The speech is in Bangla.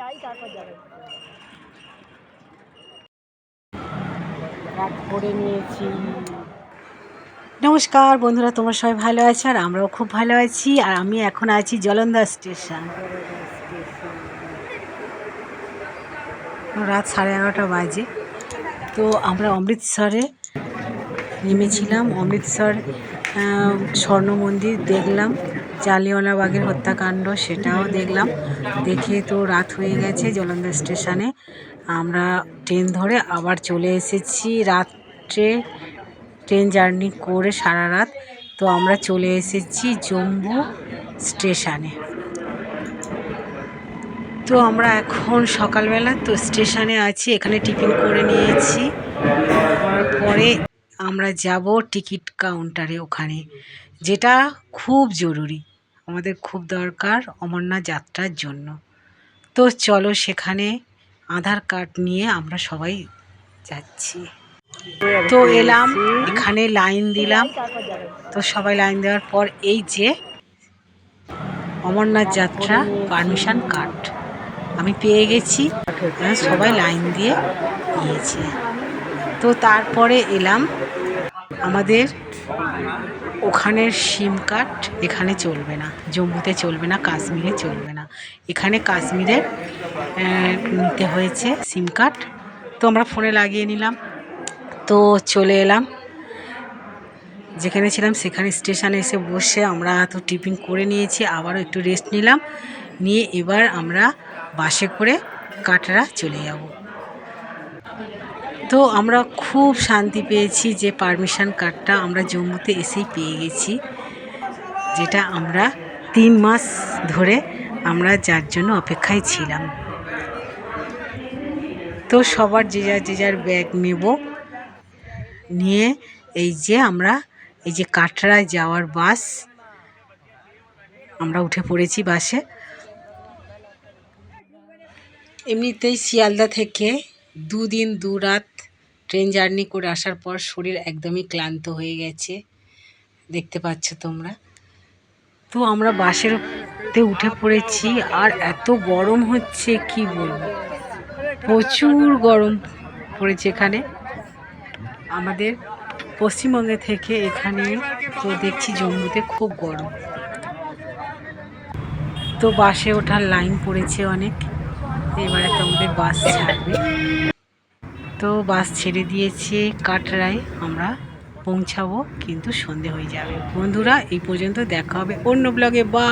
যাই তারপর যাবে। রাত করে নিয়েছি। নমস্কার বন্ধুরা তোমরা সবাই ভালো আছো আর আমরাও খুব ভালো আছি। আর আমি এখন আছি জলন্ধা স্টেশন। রাত সাড়ে এগারোটা বাজে। তো আমরা অমৃতসরে নেমেছিলাম। অমৃতসর স্বর্ণ মন্দির দেখলাম। জালিয়ানওয়ালাবাগের হত্যাকাণ্ড সেটাও দেখলাম। দেখে তো রাত হয়ে গেছে জলন্ধা স্টেশনে। আমরা ট্রেন ধরে আবার চলে এসেছি রাত্রে ট্রেন জার্নি করে সারা রাত। তো আমরা চলে এসেছি জম্মু স্টেশনে। তো আমরা এখন সকালবেলা তো স্টেশনে আছি, এখানে টিফিন করে নিয়েছি। পরে আমরা যাব টিকিট কাউন্টারে ওখানে, যেটা খুব জরুরি। আমাদের খুব দরকার অমরনাথ যাত্রার জন্য। তো চলো সেখানে আধার কার্ড নিয়ে আমরা সবাই যাচ্ছি। তো এলাম, এখানে লাইন দিলাম। তো সবাই লাইন দেওয়ার পর এই যে অমরনাথ যাত্রা পারমিশন কার্ড। আমি পেয়ে গেছি। সবাই লাইন দিয়ে নিয়েছে তো তারপরে এলাম আমাদের ওখানের সিম কার্ড এখানে চলবে না, জম্মুতে চলবে না, কাশ্মীরে চলবে না। এখানে কাশ্মীরে নিতে হয়েছে সিম কার্ড। তো আমরা ফোনে লাগিয়ে নিলাম। তো চলে এলাম। যেখানে ছিলাম সেখানে স্টেশনে এসে বসে আমরা তো টিফিন করে নিয়েছি, আবারও একটু রেস্ট নিলাম। নিয়ে এবার আমরা বাসে করে কাটরা চলে যাব। তো আমরা খুব শান্তি পেয়েছি যে পারমিশন কার্ডটা আমরা জম্মুতে এসেই পেয়ে গেছি, যেটা আমরা তিন মাস ধরে আমরা যার জন্য অপেক্ষায় ছিলাম। তো সবার যে যার যে যার ব্যাগ নেব, নিয়ে এই যে আমরা, এই যে কাটরায় যাওয়ার বাস, আমরা উঠে পড়েছি বাসে। এমনিতেই শিয়ালদা থেকে দুদিন দু রাত ট্রেন জার্নি করে আসার পর শরীর একদমই ক্লান্ত হয়ে গেছে। দেখতে পাচ্ছ তোমরা। তো আমরা বাসের তে উঠে পড়েছি, আর এত গরম হচ্ছে, কি বলব? প্রচুর গরম পড়েছে এখানে। আমাদের পশ্চিমবঙ্গে থেকে এখানে তো দেখছি জম্মুতে খুব গরম। তো বাসে ওঠার লাইন পড়েছে অনেক। এবারে তো আমাদের বাস ছাড়বে। তো বাস ছেড়ে দিয়েছে, কাটরায় আমরা পৌঁছাবো, কিন্তু সন্ধে হয়ে যাবে। বন্ধুরা, এই পর্যন্ত দেখা হবে অন্য ব্লগে বা